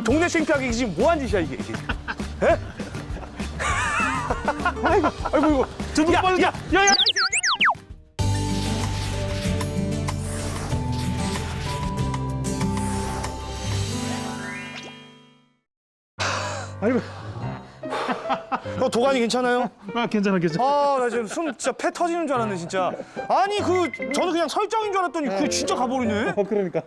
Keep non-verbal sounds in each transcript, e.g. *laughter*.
지금 동네 창피하게 이게 지금 뭐한 짓이야 이게 이게. 에? *laughs* 아이고 아이고 이거 저도 야, 야, 야, 야, 아이고, 어, 도가니 괜찮아요? 아 괜찮아 괜찮아. 아, 나 지금 숨 진짜 패 터지는 줄 알았네, 진짜. 아니, 그 저는 그냥 설정인 줄 알았더니 그 진짜 가버리네. 어 그러니까.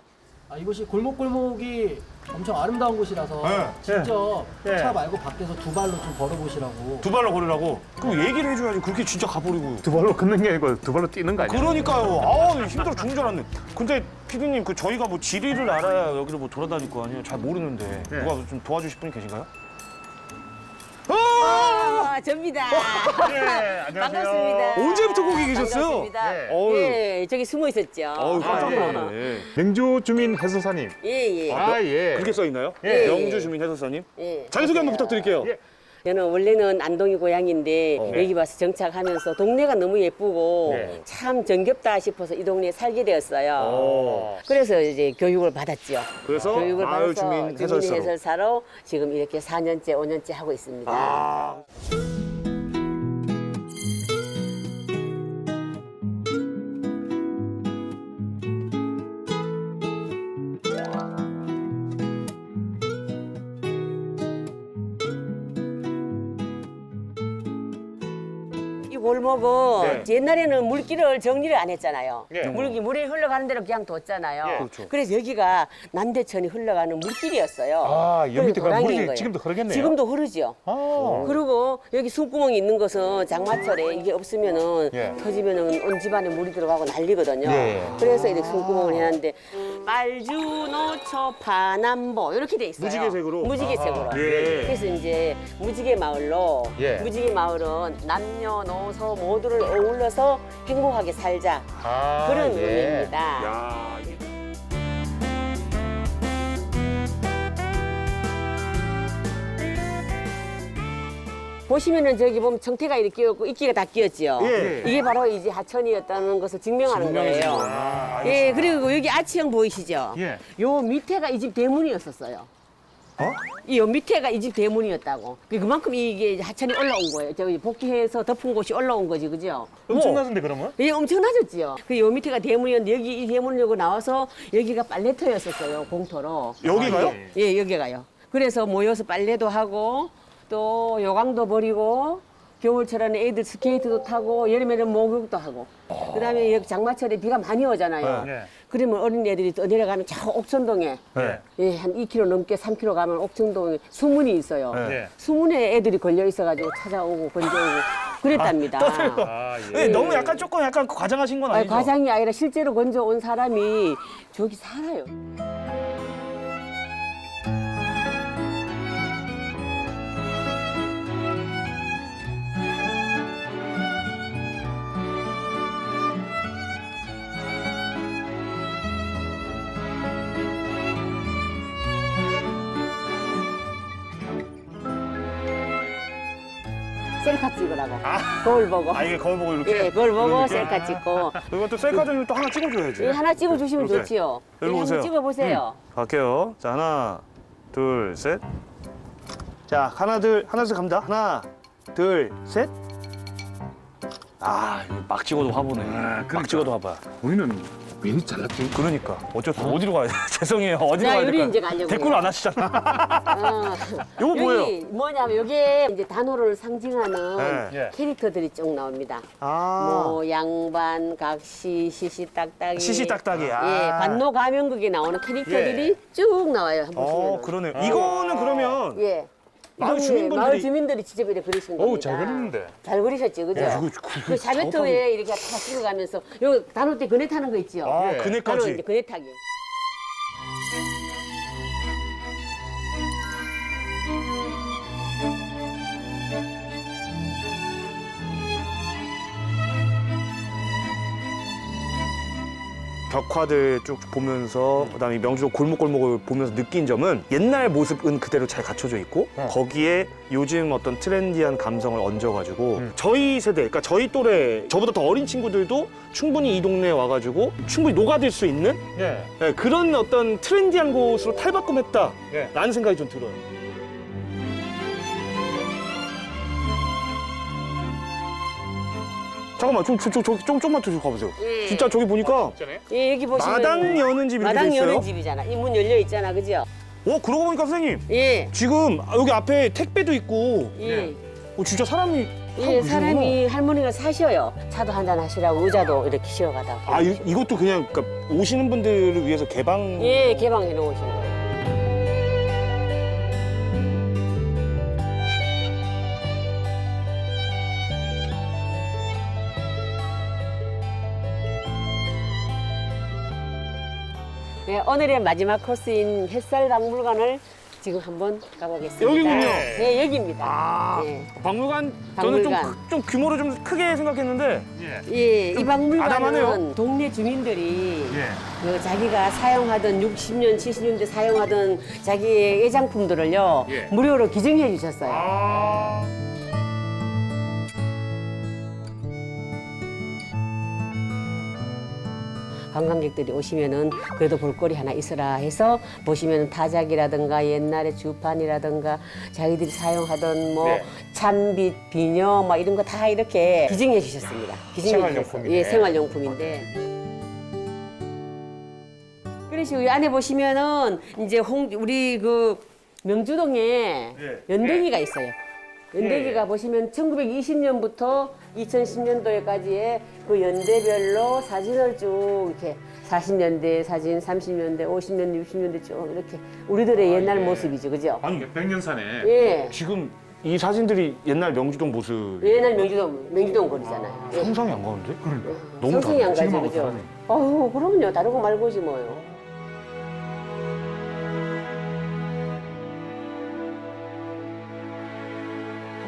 아, 이곳이 골목골목이 엄청 아름다운 곳이라서 네. 직접 네. 차 말고 밖에서 두 발로 좀 걸어보시라고. 두 발로 걸으라고. 그럼 얘기를 해줘야지. 그렇게 진짜 가버리고. 두 발로 걷는 게 아니고 두 발로 뛰는 거 아니야? 그러니까요. 아우, 힘들어 죽는 줄 알았네. 근데 피디님, 그 저희가 뭐 지리를 알아야 여기를 뭐 돌아다닐 거 아니에요? 잘 모르는데. 네. 누가 좀 도와주실 분이 계신가요? 아, 접니다. 예, 안녕하세요. 반갑습니다. 언제부터 거기 계셨어요? 반갑습니다. 네. 어우. 예, 저기 숨어 있었죠. 어우, 깜짝 아, 예. 놀랐네. 명주 주민 해수사님. 예, 예. 아 예. 그렇게 써 있나요? 예. 영주 주민 해설사님. 예. 자기소개 한번 부탁드릴게요. 예. 저는 원래는 안동이 고향인데 어. 여기 와서 정착하면서 동네가 너무 예쁘고 네. 참 정겹다 싶어서 이 동네에 살게 되었어요. 어. 그래서 이제 교육을 받았죠. 그래서 교육을 마을 받아서 주민 주민 해설사로. 해설사로 지금 이렇게 4년째, 5년째 하고 있습니다. 아. 이 골목은 네. 옛날에는 물길을 정리를 안 했잖아요. 예. 물이 물이 흘러가는 대로 그냥 뒀잖아요. 예. 그렇죠. 그래서 여기가 남대천이 흘러가는 물길이었어요. 아, 여 밑에 그 도랑인 물이. 지금도 흐르겠네요. 지금도 흐르죠. 아. 그리고 여기 숨구멍이 있는 것은 장마철에 이게 없으면은 예. 터지면은 온 집안에 물이 들어가고 난리거든요. 예. 그래서 이렇게 숨구멍을 해놨는데 빨주노 초 파남보 이렇게 돼 있어요. 무지개색으로? 무지개색으로. 예. 그래서 이제 무지개 마을로 예. 무지개 마을은 남녀노소 모두를 어울러서 행복하게 살자 아, 그런 예. 의미입니다. 야, 보시면은 저기 보면 정태가 이렇게 끼었고 이끼가 다 끼었지요. 예. 이게 바로 이제 하천이었다는 것을 증명하는 거예요. 거구나. 예, 그리고 여기 아치형 보이시죠? 예. 요 밑에가 이 집 대문이었었어요. 어? 이 요 밑에가 이 집 대문이었다고. 그 그만큼 이게 이제 하천이 올라온 거예요. 저기 복귀해서 덮은 곳이 올라온 거지, 그죠? 엄청나던데 그러면? 예, 엄청나졌지요. 그 요 밑에가 대문이었는데 여기 이 대문을 열고 나와서 여기가 빨래터였었어요, 공터로. 여기가요? 아, 예. 예, 여기가요. 그래서 모여서 빨래도 하고 또 요강도 버리고 겨울철에는 애들 스케이트도 타고 여름에는 목욕도 하고 그다음에 여기 장마철에 비가 많이 오잖아요. 네. 그러면 어린 애들이 또 내려가면 저 옥천동에 네. 예, 한 2km 넘게 3km 가면 옥천동에 수문이 있어요. 네. 수문에 애들이 걸려 있어가지고 찾아오고 건져오고 그랬답니다. 아, 예. 예, 너무 약간 조금 약간 과장하신 건 아니, 아니죠? 과장이 아니라 실제로 건져온 사람이 저기 살아요. 찍으라고. 거울 보고. 아, 이게 거울 보고 이렇게? 예, 그걸 보고 이렇게? 셀카 찍고. 이건 또 셀카 좀 또 하나 찍어줘야지. 예, 하나 찍어주시면 이렇게. 좋지요. 예, 여기 한번 보세요. 찍어보세요. 갈게요. 자, 하나, 둘, 셋. 자, 하나, 둘, 하나씩 갑니다. 하나, 둘, 셋. 아, 이거 막 찍어도 화보네. 막 그러니까. 찍어도 화봐. 우리는 왜 이리 잘났지? 그러니까 어쩔 수 없어. 어디로 가야 돼? *laughs* 죄송해요. 어디로 자, 가야 요리? 이제 가려고요. 댓글 안 하시잖아. 어. *laughs* 요거 뭐예요? 여기 뭐냐면 여기에 이제 단호를 상징하는 네. 예. 캐릭터들이 쭉 나옵니다. 아, 뭐 양반, 각시, 시시딱딱이. 시시딱딱이. 아. 예, 관노 가면극에 나오는 캐릭터들이 쭉 나와요. 한번 보시면. 어, 그러네요. 이거는 그러면 예. 마을 이거는 주민분들이- 마을 주민들이 이렇게 그리신 겁니다. 어우, 잘 그렸는데. 잘 그리셨죠, 그죠? 야, 이거 그- 그 샤베토에 이렇게 다 찍어가면서 요 단호 때 그네 타는 거 있죠? 아, 예. 단호 그네까지. 이제 그네 타기. 벽화들 쭉 보면서 그다음에 이 명주도 골목골목을 보면서 느낀 점은 옛날 모습은 그대로 잘 갖춰져 있고 어. 거기에 요즘 어떤 트렌디한 감성을 얹어가지고 음. 저희 세대, 그러니까 저희 또래 저보다 더 어린 친구들도 충분히 이 동네에 와가지고 충분히 녹아들 수 있는 예. 예, 그런 어떤 트렌디한 곳으로 탈바꿈했다라는 예. 생각이 좀 들어요. 잠깐만, 좀, 저, 저, 저, 좀, 좀만 더 가보세요. 예. 진짜 저기 보니까. 예, 여기 보시면 마당 여는 집이 마당 있어요. 여는 집이잖아. 이 문 열려 있잖아, 그죠? 어, 그러고 보니까 선생님 예, 지금 여기 앞에 택배도 있고 예. 어, 진짜 사람이 예, 계시구나. 사람이 할머니가 사셔요. 차도 한잔 하시라고 의자도 이렇게 씌워가다. 아 이, 이것도 그냥 그러니까 오시는 분들을 위해서 개방 예, 개방해 놓으신 거예요. 네, 오늘의 마지막 코스인 햇살 박물관을 지금 한번 가보겠습니다. 여기군요. 네, 여기입니다. 아 예. 박물관 저는 좀, 박물관. 크- 좀 규모를 좀 크게 생각했는데 예. 예, 이 박물관은 아담하네요. 동네 주민들이 예. 그 자기가 사용하던 60년, 70년대 사용하던 자기의 애장품들을요 예. 무료로 기증해 주셨어요. 아. 관광객들이 오시면은 그래도 볼거리 하나 있어라 해서 보시면은 타작이라든가 옛날에 주판이라든가 자기들이 사용하던 뭐 네. 찬빛, 비녀 막 이런 거 다 이렇게 기증해 주셨습니다. 기증해 생활용품이네. 주셨어요. 예, 생활용품인데. 그러시고 이 안에 보시면은 이제 홍 우리 그 명주동에 예. 연대기가 있어요. 연대기가 보시면 1920년부터 2010년도에까지의 그 연대별로 사진을 쭉 이렇게 40년대 사진, 30년대, 50년대, 60년대 쭉 이렇게 우리들의 옛날 예. 모습이죠, 그죠? 아니 백년 산에 예, 지금 이 사진들이 옛날 명주동 모습 옛날 명주동 명주동 거리잖아요. 예. 상상이 안 가는데? 그러니까. 너무 상승이 다르다. 안 가죠, 지금하고 그죠? 다르네. 어우, 그럼요. 다르고 말고지 뭐요.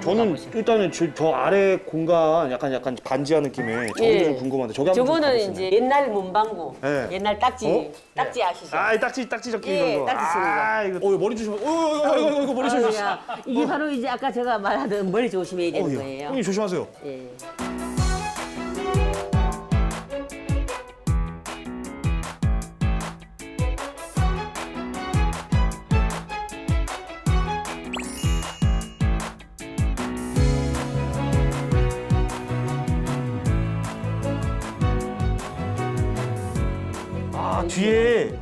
저는 일단은 저, 저 아래 공간 약간 약간 반지하 느낌의 저게 예. 좀 궁금한데 저기 한번 좀 저거는. 이제 옛날 문방구, 예. 옛날 딱지, 어? 딱지 아시죠? 아, 이 딱지 딱지 적기 예, 이런 거. 딱지 치는 거. 아, 이거 어, 머리 조심. 어, 이거 이거 이거 머리 조심. 아유야, 이게 바로 이제 아까 제가 말하던 머리 조심해야 어, 되는 예. 거예요. 형님 조심하세요. 예.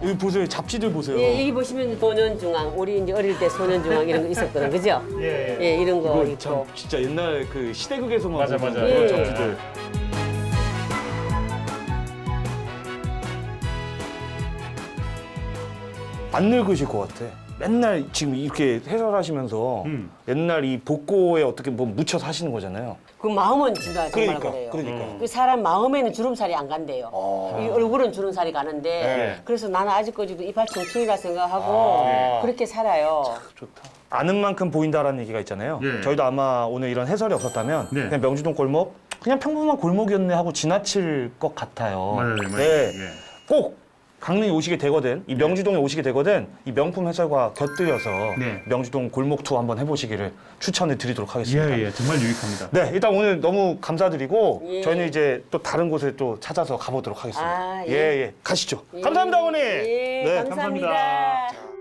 여기 보세요. 잡지들 보세요. 예, 여기 보시면 소년중앙, 우리 이제 어릴 때 소년중앙 이런 거 있었거든, 그죠? 예. 예. 예, 이런 거 이거 참 있고. 진짜 옛날 그 시대극에서만 맞아, 보던 맞아. 그런 예. 잡지들. 안 늙으실 것 같아. 맨날 지금 이렇게 해설하시면서 음. 옛날 이 복고에 어떻게 뭐 묻혀서 하시는 거잖아요. 그 마음은 진짜 정말 그러니까, 그래요. 그러니까. 그 사람 마음에는 주름살이 안 간대요. 아. 이 얼굴은 주름살이 가는데 네. 그래서 나는 아직까지도 이빨 청춘이라 생각하고 아. 그렇게 살아요. 좋다. 아는 만큼 보인다라는 얘기가 있잖아요. 예. 저희도 아마 오늘 이런 해설이 없었다면 네. 그냥 명주동 골목 그냥 평범한 골목이었네 하고 지나칠 것 같아요. 맞아요, 맞아요. 네. 예. 꼭 강릉에 오시게 되거든, 이 명주동에 오시게 되거든, 이 명품 해설과 곁들여서 네. 명주동 골목 투어 한번 해보시기를 추천을 드리도록 하겠습니다. 예, 예, 정말 유익합니다. 네, 일단 오늘 너무 감사드리고 예. 저희는 이제 또 다른 곳에 또 찾아서 가보도록 하겠습니다. 아, 예. 예, 예. 가시죠. 예. 감사합니다, 어머니. 예, 네, 감사합니다. 감사합니다.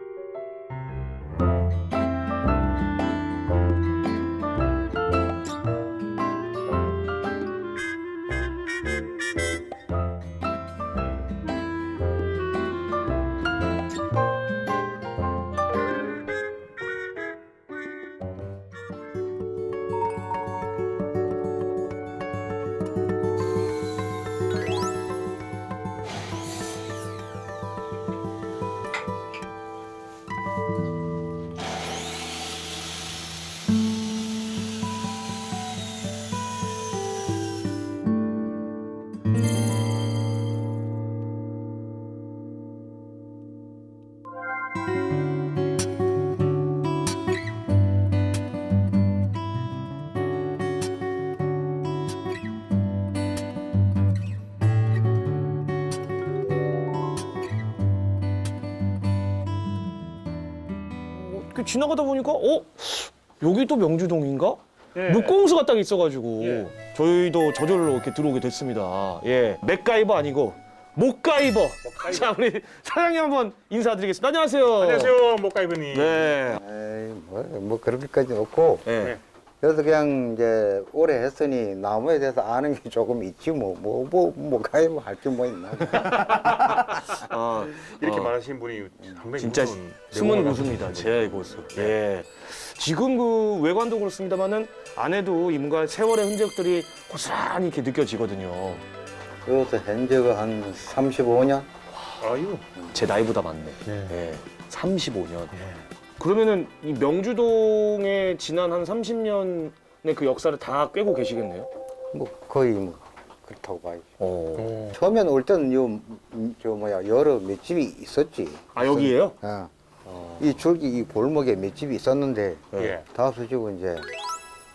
이렇게 지나가다 보니까 어 여기 또 명주동인가? 예. 물공수가 딱 있어가지고 예. 저희도 저절로 이렇게 들어오게 됐습니다. 예, 맥가이버 아니고 목가이버. 자 우리 사장님 한번 인사드리겠습니다. 안녕하세요. 안녕하세요, 목가이브님. 네. 에이, 뭐, 뭐 그렇게까지 없고 네. 그래서 그냥 이제 오래 했으니 나무에 대해서 아는 게 조금 있지 뭐뭐 뭐 뭐 가야 뭐 할 게 뭐 있나 아, *laughs* 이렇게 어, 말하시는 분이 상당히 진짜 무서운 숨은 내공을 웃음이다. 가지고 제야의 고수. 예. 지금 그 외관도 그렇습니다만은 안에도 이 뭔가 세월의 흔적들이 고스란히 이렇게 느껴지거든요. 그래서 현재가 한 35년 아유. 제 나이보다 많네. 예. 예. 35년. 그러면은 이 명주동의 지난 한 30년의 그 역사를 다 꿰고 계시겠네요. 뭐 거의 뭐 그렇다고 봐야지 어. 처음엔 올 때는 요저 뭐야 여러 몇 집이 있었지 아 여기에요? 어. 어. 이 줄기 이 골목에 몇 집이 있었는데 예. 다수 집은 이제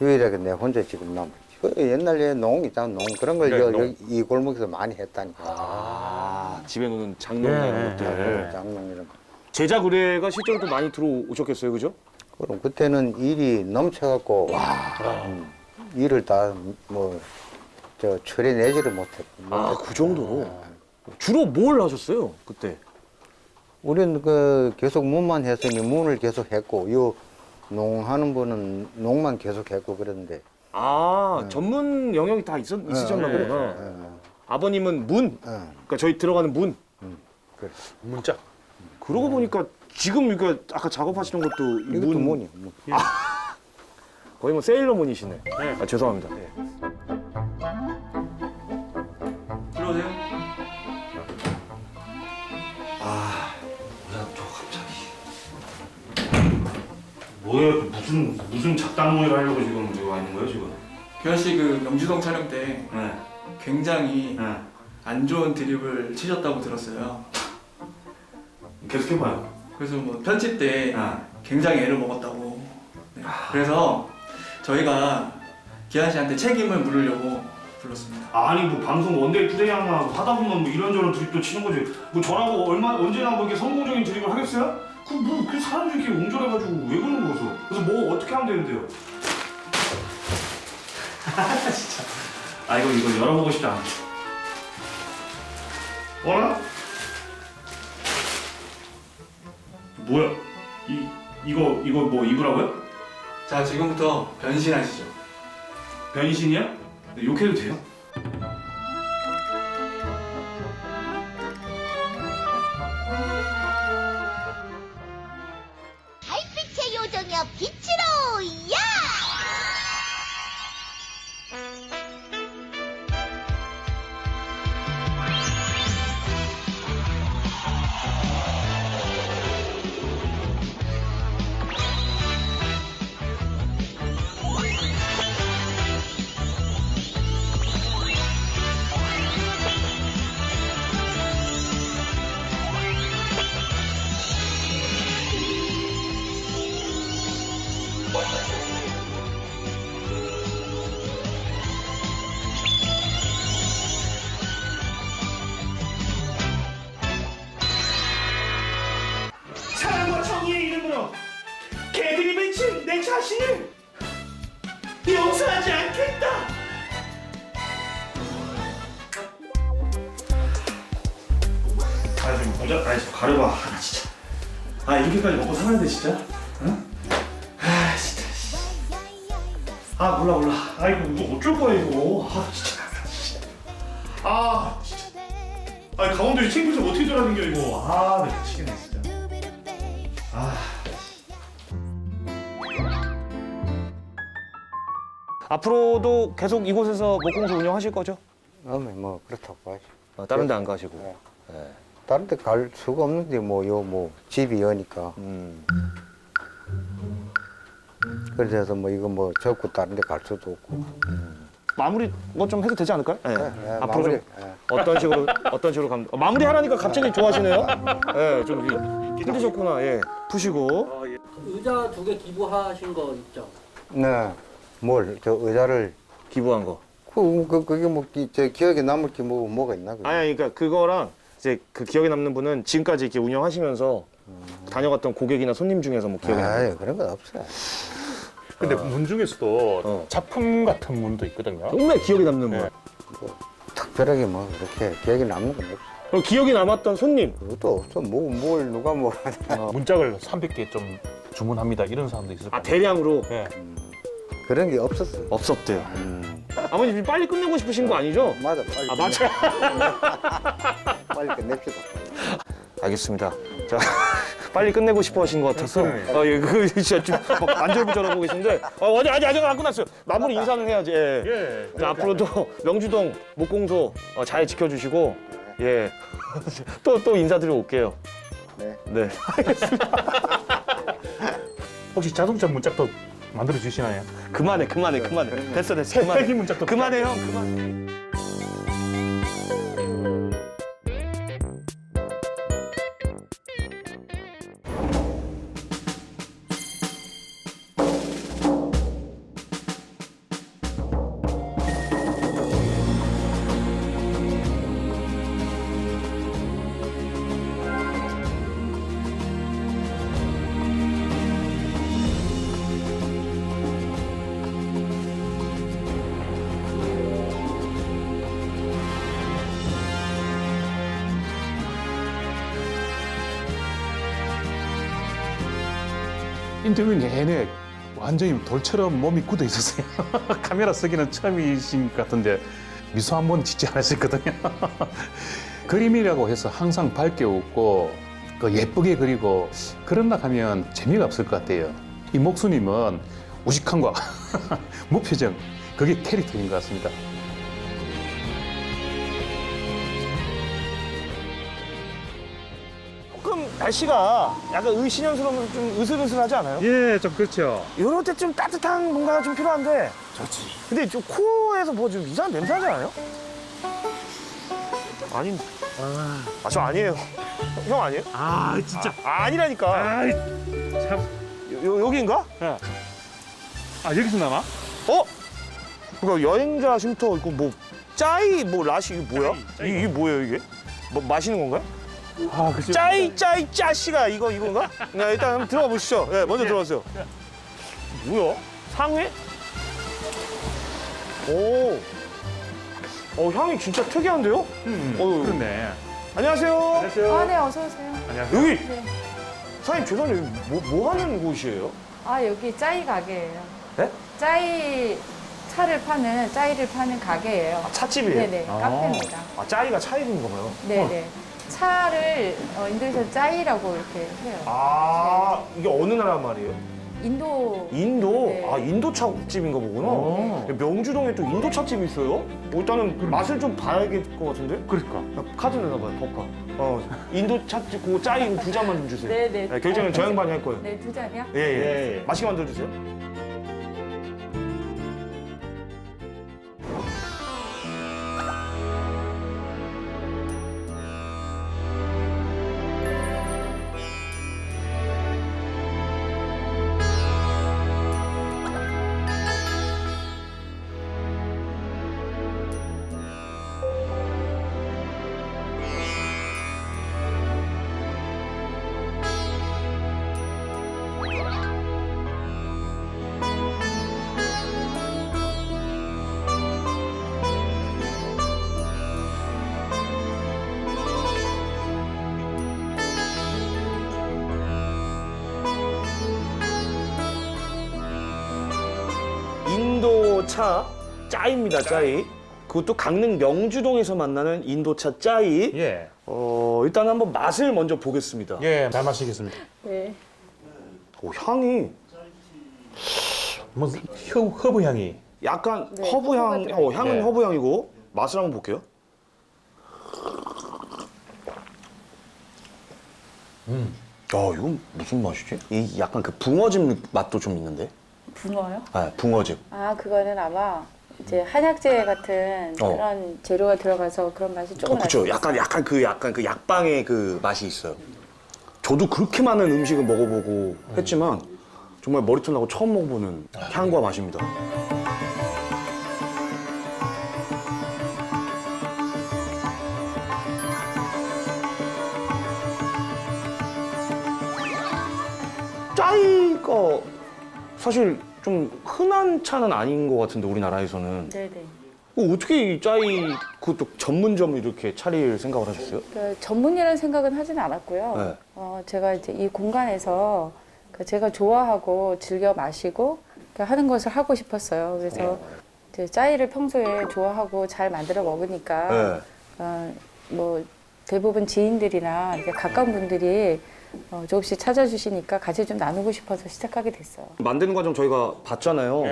유일하게 내 혼자 지금 남았지 그 옛날에 농 있잖아 농 그런 걸 네, 여- 농. 여기 이 골목에서 많이 했다니까 아 집에 놓는 장롱 예, 같은 예, 것들. 장롱 이런 거 제작 의뢰가 실제로 또 많이 들어오셨겠어요, 그죠? 그럼 그때는 일이 넘쳐갖고 음, 일을 다뭐저 처리내지를 못했고 아 그 정도로. 주로 뭘 하셨어요 그때? 우리는 그 계속 문만 했으니 문을 계속 했고 요 농하는 분은 농만 계속 했고 그랬는데 아 전문 영역이 다 있었, 있으셨나 네. 보구나. 어, 아버님은 문, 어, 그러니까 저희 들어가는 문. 그래. 문자. 그러고 보니까 지금 그러니까 아까 작업하시는 것도 이 이것도 문, 문이 문. 거의 뭐 세일러 문이시네. 네. 아 죄송합니다. 들어오세요. 뭐예요? 무슨 무슨 작당 모의를 하려고 지금 여기 와 있는 거예요 지금? 규현 씨그 명주동 촬영 때 네. 굉장히 네. 안 좋은 드립을 치셨다고 들었어요. 계속 해봐요. 그래서 뭐 편집 때 네. 굉장히 애를 먹었다고. 네. 그래서 저희가 기한 씨한테 책임을 물으려고 불렀습니다. 아니 뭐 방송 원데이 플레이 하나 하다 보면 뭐 이런저런 드립도 치는 거지. 뭐 저라고 얼마 언제나 뭐 이렇게 성공적인 드립을 하겠어요? 그뭐그 사람들이 이렇게 옹졸해가지고 왜 그러는 거죠? 그래서 뭐 어떻게 하면 되는데요? *laughs* 진짜. 아 이거 이거 열어보고 싶지 않아. 어라? 뭐야? 이 이거 이거 뭐 입으라고요? 자 지금부터 변신하시죠. 변신이야? 네, 욕해도 돼요? 이거. 아, 나 미치겠네, 진짜. 앞으로도 계속 이곳에서 목공소 운영하실 거죠? 어머 뭐 그렇다고 봐야지 다른 데 안 가시고. 네. 다른 데 갈 수가 없는데 뭐 요 뭐 집이 여니까 음. 그래서 뭐 이거 뭐 접고 다른 데 갈 수도 없고 마무리 뭐 좀 해도 되지 않을까요? 네. 네, 앞으로 마무리, 좀 네. 어떤 식으로 어떤 식으로 가면 어, 마무리 하라니까 갑자기 좋아하시네요. 예, 좀 힘드셨구나. 예. 푸시고. 의자 두 개 기부하신 거 있죠? 네. 뭘 저 의자를 기부한 거. 그, 그 그게 뭐저 기억에 남을 게 뭐 뭐가 있나 그게? 아니, 그러니까 그거랑 이제 그 기억에 남는 분은 지금까지 이렇게 운영하시면서 다녀갔던 고객이나 손님 중에서 뭐 기억에 나요? 아 그런 거 없어. 근데 문 중에서도 어. 작품 같은 문도 있거든요. 정말 기억에 남는 네. 분. 특별하게 뭐 그렇게 기억에 남는 건 없어. 그럼 기억에 남았던 손님. 그것도 없어. 뭐, 뭘 누가 뭐. 문짝을 300개 좀 주문합니다. 이런 사람도 있을 아 거예요. 대량으로 예. 그런 게 없었어. 없었대요. 아버님 지금 빨리 끝내고 싶으신 거 아니죠? 맞아, 빨리. 아 맞아. *laughs* 빨리 끝냅시다. 알겠습니다. 자, 빨리 끝내고 싶어 하신 것 같아서. 아, 예, 그, 진짜 좀막 안절부절하고 계신데. 아, 아직, 아직, 아직 안 끝났어요. 마무리 인사는 해야지. 예. 예. 자, 앞으로도 명주동 목공소 어, 잘 지켜주시고, 예. *laughs* 또, 또 인사드리러 올게요. 네. 네. *laughs* 혹시 자동차 문짝도 만들어 주시나요? 그만해, 그만해, 그만해. 됐어, 됐어. 그만해. *laughs* 문짝도 그만해, 형. 그만. 인터뷰 내내 완전히 돌처럼 몸이 굳어 있었어요. *laughs* 카메라 쓰기는 처음이신 것 같은데 미소 한 번 짓지 않으셨거든요. *laughs* 그림이라고 해서 항상 밝게 웃고 그 예쁘게 그리고 그런다 하면 재미가 없을 것 같아요. 이 목수님은 우직함과 *laughs* 무표정 그게 캐릭터인 것 같습니다. 날씨가 약간 의신연스러우면서 좀 으슬으슬하지 않아요? 예, 좀 그렇죠. 이럴 때 좀 따뜻한 뭔가가 좀 필요한데. 좋지. 근데 좀 코에서 뭐 좀 이상한 냄새 나지 않아요? 아니. 아, 저 아니에요. 형 아니에요? 아, 진짜. 아, 아니라니까. 아, 참. 요, 요, 여기인가? 아, 여기서 나와? 어? 그러니까 여행자 쉼터 이거 뭐 짜이 뭐 라시 이게 뭐야? 짜이, 이, 게 뭐예요 이게? 뭐 마시는 건가요? 아, 그죠. 짜이 짜이 짜씨가 이거 이건가? 네, 일단 한번 들어가 보시죠. 네, 먼저 들어가세요. 뭐야? 상회? 오. 어 향이 진짜 특이한데요? 음, 어휴. 그렇네. 안녕하세요. 안녕하세요. 아, 네, 어서 오세요. 안녕하세요. 여기 네. 사장님 죄송해요. 여기 뭐, 뭐 하는 곳이에요? 아, 여기 짜이 가게예요. 네? 짜이 차를 파는 짜이를 파는 가게예요. 아, 찻집이에요? 네네, 아. 카페입니다. 아 짜이가 차이인가 봐요. 네네. 차를 어, 인도에서 짜이라고 이렇게 해요. 아 이게 어느 나라 말이에요? 인도 인도? 네. 아 인도 차집인가 보구나. 오. 명주동에 또 인도 차집이 있어요? 어, 일단은 맛을 좀 봐야겠을 것 같은데? 그러니까. 야, 카드 내놔봐요, 법카. 어, 인도 차집 그거 짜이 두 잔만 좀 주세요. 네네. 네, 결제는 저 양반이 할 거예요. 네, 두 잔이요? 예, 예. 예, 예. 맛있게 만들어 주세요. 차 짜입니다, 짜이. 그것도 강릉 명주동에서 만나는 인도차 짜이. 예. 어, 일단 한번 맛을 먼저 보겠습니다. 예, 잘 마시겠습니다. 네. 오, 향이 뭐 허, 허브 향이. 약간 네, 허브 향, 허브가. 어, 향은 네. 허브 향이고 맛을 한번 볼게요. 음. 야, 이건 무슨 맛이지? 이 약간 그 붕어즙 맛도 좀 있는데? 붕어요? 아, 붕어즙. 아 그거는 아마 이제 한약재 같은 어. 그런 재료가 들어가서 그런 맛이 조금 어, 그쵸. 약간, 약간 그, 약간 그 약방의 그 맛이 있어요. 저도 그렇게 많은 음식을 먹어보고 했지만, 정말 머리털 나고 처음 먹어보는 아, 네. 향과 맛입니다. 짜이 거 어, 사실 좀 흔한 차는 아닌 것 같은데 우리나라에서는 네네. 어, 어떻게 이 짜이 그것도 전문점 이렇게 차릴 생각을 하셨어요? 그 전문이라는 생각은 하진 않았고요. 네. 어, 제가 이제 이 공간에서 그 제가 좋아하고 즐겨 마시고 그 하는 것을 하고 싶었어요. 그래서 이제 짜이를 평소에 좋아하고 잘 만들어 먹으니까 네. 어, 뭐 대부분 지인들이나 이제 가까운 분들이 어, 조금씩 찾아주시니까 같이 좀 나누고 싶어서 시작하게 됐어요. 만드는 과정 저희가 봤잖아요.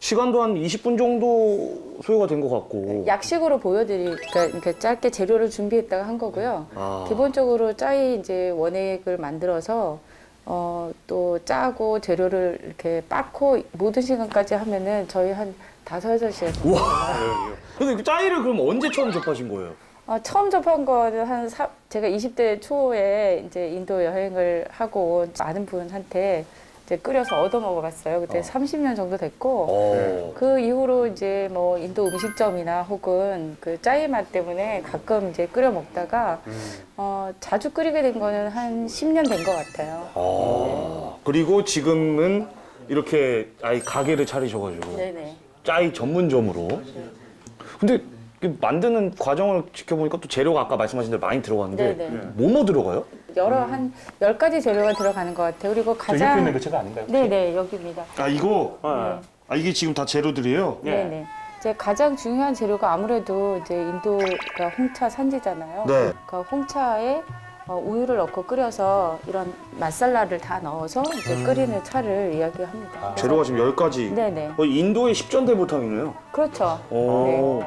시간도 한 20분 정도 소요가 된 것 같고. 약식으로 보여드리니까 이렇게 짧게 재료를 준비했다가 한 거고요. 아. 기본적으로 짜이 이제 원액을 만들어서 어, 또 짜고 재료를 이렇게 빻고 모든 시간까지 하면은 저희 한 다섯 여섯 시간. 우와. 근데 그 짜이를 그럼 언제 처음 접하신 거예요? 어, 처음 접한 거는 한 사, 제가 20대 초에 이제 인도 여행을 하고 아는 분한테 이제 끓여서 얻어 먹어봤어요. 그때 30년 정도 됐고 어. 그 이후로 이제 뭐 인도 음식점이나 혹은 그 짜이 맛 때문에 가끔 이제 끓여 먹다가 어, 자주 끓이게 된 거는 한 10년 된 것 같아요. 아. 그리고 지금은 이렇게 아예 가게를 차리셔가지고 네네. 짜이 전문점으로. 근데 그 만드는 과정을 지켜보니까 또 재료가 아까 말씀하신 대로 많이 들어가는데 네네. 뭐뭐 들어가요? 여러 한 열가지 재료가 들어가는 것 같아요. 그리고 가장 그 제가 아닌가요? 네네 여기입니다. 아 이거 네. 아 이게 지금 다 재료들이에요. 네네. 이제 가장 중요한 재료가 아무래도 이제 인도가 홍차 산지잖아요. 네. 그러니까 홍차에 어, 우유를 넣고 끓여서 이런 맛살라를 다 넣어서 이제 끓이는 차를 이야기합니다. 음. 재료가 지금 10가지. 네네. 어, 인도의 십전대보탕이네요. 그렇죠. 오.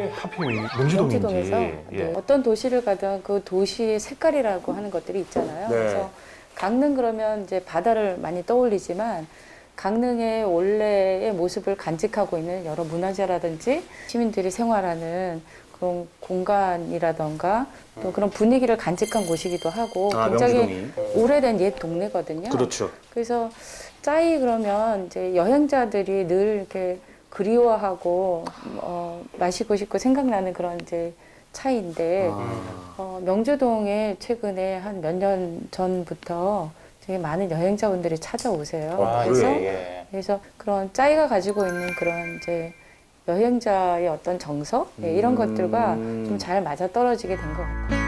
왜 하필 명주동인지. 명지동에서 예. 네, 어떤 도시를 가든 그 도시의 색깔이라고 하는 것들이 있잖아요. 네. 그래서 강릉 그러면 이제 바다를 많이 떠올리지만 강릉의 원래의 모습을 간직하고 있는 여러 문화재라든지 시민들이 생활하는 그런 공간이라던가 또 그런 분위기를 간직한 곳이기도 하고 아, 굉장히 명주동이. 오래된 옛 동네거든요. 그렇죠. 그래서 짜이 그러면 이제 여행자들이 늘 이렇게 그리워하고 어, 마시고 싶고 생각나는 그런 이제 차이인데 아. 어, 명주동에 최근에 한 몇 년 전부터 되게 많은 여행자분들이 찾아오세요. 아, 그래서 예, 예. 그래서 그런 짜이가 가지고 있는 그런 이제 여행자의 어떤 정서 예, 이런 음. 것들과 좀 잘 맞아 떨어지게 된 것 같아요.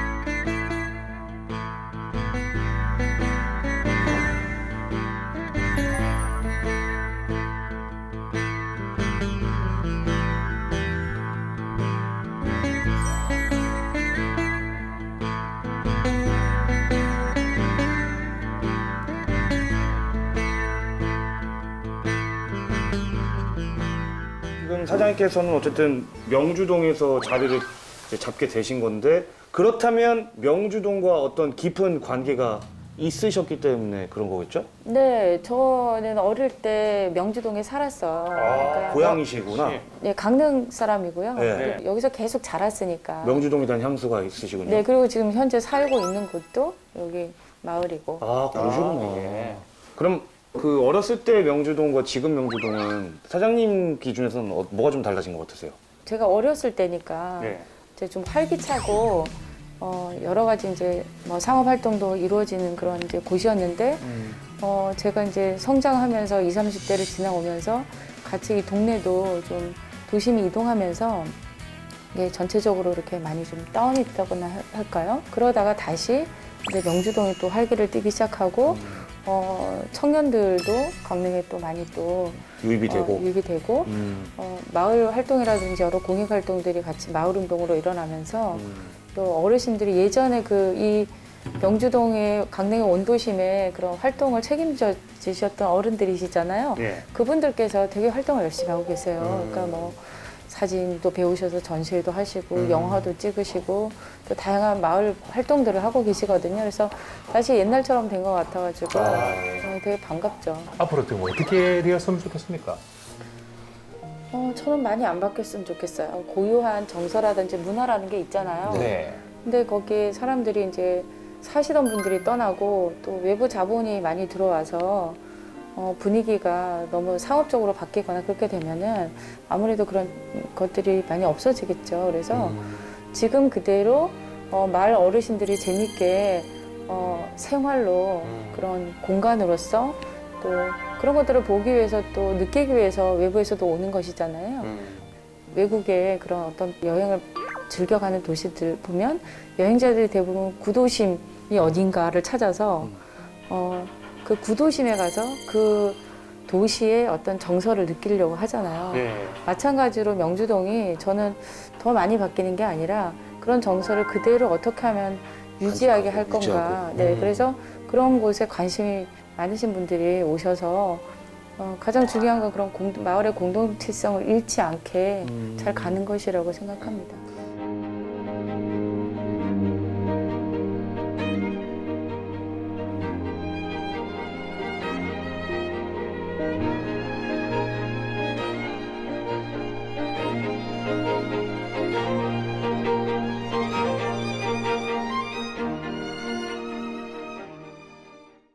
사장님께서는 어쨌든 명주동에서 자리를 이제 잡게 되신 건데 그렇다면 명주동과 어떤 깊은 관계가 있으셨기 때문에 그런 거겠죠? 네, 저는 어릴 때 명주동에 살았어요. 그러니까 아, 고향이시구나. 네, 강릉 사람이고요. 네. 여기서 계속 자랐으니까. 명주동에 대한 향수가 있으시군요. 네, 그리고 지금 현재 살고 있는 곳도 여기 마을이고. 아, 그러시구나. 그럼 그 어렸을 때 명주동과 지금 명주동은 사장님 기준에서는 어- 뭐가 좀 달라진 것 같으세요? 제가 어렸을 때니까 네. 이제 좀 활기차고 어, 여러 가지 이제 뭐 상업 활동도 이루어지는 그런 이제 곳이었는데 어, 제가 이제 성장하면서 20, 30대를 지나오면서 같이 이 동네도 좀 도심이 이동하면서 이게 전체적으로 이렇게 많이 좀 다운이 됐다고나 할- 할까요? 그러다가 다시 이제 명주동이 또 활기를 띠기 시작하고 어, 청년들도 강릉에 또 많이 또 유입이 되고. 어, 유입이 되고 음, 어, 마을 활동이라든지 여러 공익 활동들이 같이 마을 운동으로 일어나면서 음. 또 어르신들이 예전에 그 이 명주동의 강릉의 원도심에 그런 활동을 책임져 주셨던 어른들이시잖아요. 예. 그분들께서 되게 활동을 열심히 하고 계세요. 음. 그러니까 뭐 사진도 배우셔서 전시회도 하시고 음. 영화도 찍으시고 또 다양한 마을 활동들을 하고 계시거든요. 그래서 다시 옛날처럼 된 것 같아가지고 아. 어, 되게 반갑죠. 앞으로 또 어떻게 되었으면 좋겠습니까? 어, 저는 많이 안 바뀌었으면 좋겠어요. 고유한 정서라든지 문화라는 게 있잖아요. 네. 근데 거기에 사람들이 이제 사시던 분들이 떠나고 또 외부 자본이 많이 들어와서 어, 분위기가 너무 상업적으로 바뀌거나 그렇게 되면은 아무래도 그런 것들이 많이 없어지겠죠. 그래서 지금 그대로 어, 마을 어르신들이 재밌게 어, 어, 생활로 그런 공간으로서 또 그런 것들을 보기 위해서 또 느끼기 위해서 외부에서도 오는 것이잖아요. 외국의 그런 어떤 여행을 즐겨가는 도시들 보면 여행자들이 대부분 구도심이 어딘가를 찾아서 어, 그 구도심에 가서 그 도시의 어떤 정서를 느끼려고 하잖아요. 마찬가지로 명주동이 저는 더 많이 바뀌는 게 아니라 그런 정서를 그대로 어떻게 하면 유지하게 할 건가. 유지하고. 네, 그래서 그런 곳에 관심이 많으신 분들이 오셔서 어, 가장 중요한 건 그런 공- 마을의 공동체성을 잃지 않게 잘 가는 것이라고 생각합니다.